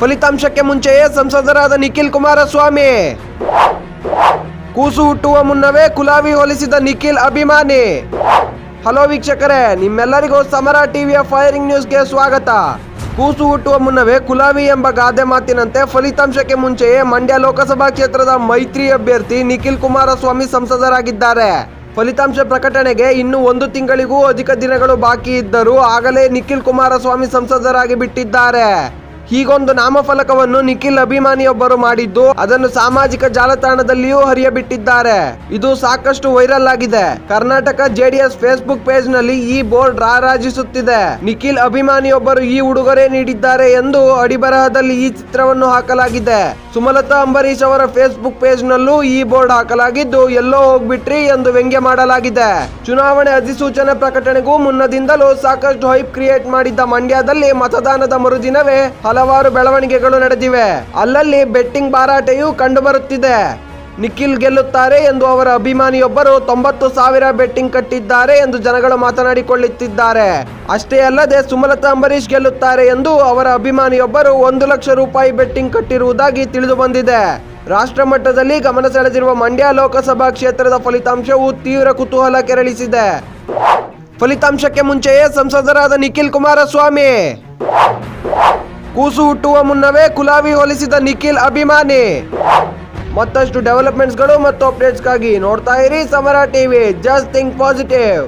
ಫಲಿತಾಂಶಕ್ಕೆ ಮುಂಚೆಯೇ ಸಂಸದರಾದ ನಿಖಿಲ್ ಕುಮಾರಸ್ವಾಮಿ. ಕೂಸು ಹುಟ್ಟುವ ಮುನ್ನವೇ ಕುಲಾವಿ ಹೋಲಿಸಿದ ನಿಖಿಲ್ ಅಭಿಮಾನಿ. ಹಲೋ ವೀಕ್ಷಕರೇ, ನಿಮ್ಮೆಲ್ಲರಿಗೂ ಸಮರ ಟಿವಿಯ ಫೈರಿಂಗ್ ನ್ಯೂಸ್ಗೆ ಸ್ವಾಗತ. ಕೂಸು ಹುಟ್ಟುವ ಮುನ್ನವೇ ಕುಲಾವಿ ಎಂಬ ಗಾದೆ ಮಾತಿನಂತೆ ಫಲಿತಾಂಶಕ್ಕೆ ಮುಂಚೆಯೇ ಮಂಡ್ಯ ಲೋಕಸಭಾ ಕ್ಷೇತ್ರದ ಮೈತ್ರಿ ಅಭ್ಯರ್ಥಿ ನಿಖಿಲ್ ಕುಮಾರಸ್ವಾಮಿ ಸಂಸದರಾಗಿದ್ದಾರೆ. ಫಲಿತಾಂಶ ಪ್ರಕಟಣೆಗೆ ಇನ್ನು ಒಂದು ತಿಂಗಳಿಗೂ ಅಧಿಕ ದಿನಗಳು ಬಾಕಿ ಇದ್ದರೂ ಆಗಲೇ ನಿಖಿಲ್ ಕುಮಾರಸ್ವಾಮಿ ಸಂಸದರಾಗಿ ಬಿಟ್ಟಿದ್ದಾರೆ. ಹೀಗೊಂದು ನಾಮಫಲಕವನ್ನು ನಿಖಿಲ್ ಅಭಿಮಾನಿಯೊಬ್ಬರು ಮಾಡಿದ್ದು, ಅದನ್ನು ಸಾಮಾಜಿಕ ಜಾಲತಾಣದಲ್ಲಿಯೂ ಹರಿಯಬಿಟ್ಟಿದ್ದಾರೆ. ಇದು ಸಾಕಷ್ಟು ವೈರಲ್ ಆಗಿದೆ. ಕರ್ನಾಟಕ ಜೆಡಿಎಸ್ ಫೇಸ್ಬುಕ್ ಪೇಜ್ನಲ್ಲಿ ಈ ಬೋರ್ಡ್ ರಾರಾಜಿಸುತ್ತಿದೆ. ನಿಖಿಲ್ ಅಭಿಮಾನಿಯೊಬ್ಬರು ಈ ಉಡುಗೊರೆ ನೀಡಿದ್ದಾರೆ ಎಂದು ಅಡಿಬರಹದಲ್ಲಿ ಈ ಚಿತ್ರವನ್ನು ಹಾಕಲಾಗಿದೆ. ಸುಮಲತಾ ಅಂಬರೀಶ್ ಅವರ ಫೇಸ್ಬುಕ್ ಪೇಜ್ ನಲ್ಲೂ ಈ ಬೋರ್ಡ್ ಹಾಕಲಾಗಿದ್ದು, ಎಲ್ಲೋ ಹೋಗ್ಬಿಟ್ರಿ ಎಂದು ವ್ಯಂಗ್ಯ ಮಾಡಲಾಗಿದೆ. ಚುನಾವಣೆ ಅಧಿಸೂಚನೆ ಪ್ರಕಟಣೆಗೂ ಮುನ್ನದಿಂದಲೂ ಸಾಕಷ್ಟು ಹೈಪ್ ಕ್ರಿಯೇಟ್ ಮಾಡಿದ್ದ ಮಂಡ್ಯದಲ್ಲಿ ಮತದಾನದ ಮರುದಿನವೇ ಹಲವಾರು ಬೆಳವಣಿಗೆಗಳು ನಡೆದಿವೆ. ಅಲ್ಲಲ್ಲಿ ಬೆಟ್ಟಿಂಗ್ ಬಾರಾಟೆಯೂ ಕಂಡುಬರುತ್ತಿದೆ. ನಿಖಿಲ್ ಗೆಲ್ಲುತ್ತಾರೆ ಎಂದು ಅವರ ಅಭಿಮಾನಿಯೊಬ್ಬರು ತೊಂಬತ್ತು ಸಾವಿರ ಬೆಟ್ಟಿಂಗ್ ಕಟ್ಟಿದ್ದಾರೆ ಎಂದು ಜನಗಳು ಮಾತನಾಡಿಕೊಳ್ಳುತ್ತಿದ್ದಾರೆ. ಅಷ್ಟೇ ಅಲ್ಲದೆ ಸುಮಲತಾ ಅಂಬರೀಶ್ ಗೆಲ್ಲುತ್ತಾರೆ ಎಂದು ಅವರ ಅಭಿಮಾನಿಯೊಬ್ಬರು ಒಂದು ಲಕ್ಷ ರೂಪಾಯಿ ಬೆಟ್ಟಿಂಗ್ ಕಟ್ಟಿರುವುದಾಗಿ ತಿಳಿದು ಬಂದಿದೆ. ರಾಷ್ಟ್ರ ಮಟ್ಟದಲ್ಲಿ ಗಮನ ಸೆಳೆದಿರುವ ಮಂಡ್ಯ ಲೋಕಸಭಾ ಕ್ಷೇತ್ರದ ಫಲಿತಾಂಶವು ತೀವ್ರ ಕುತೂಹಲ ಕೆರಳಿಸಿದೆ. ಫಲಿತಾಂಶಕ್ಕೆ ಮುಂಚೆಯೇ ಸಂಸದರಾದ ನಿಖಿಲ್ ಕುಮಾರಸ್ವಾಮಿ. ಕೂಸು ಹುಟ್ಟುವ ಮುನ್ನವೇ ಕುಲಾವಿ ಹೋಲಿಸಿದ ನಿಖಿಲ್ ಅಭಿಮಾನಿ. ಮತ್ತಷ್ಟು ಡೆವಲಪ್ಮೆಂಟ್ಸ್ಗಳು ಮತ್ತು ಅಪ್ಡೇಟ್ಸ್ಗಾಗಿ ನೋಡ್ತಾ ಇರಿ ಸಮರ ಟಿವಿ ಜಸ್ಟ್ ಥಿಂಕ್ ಪಾಸಿಟಿವ್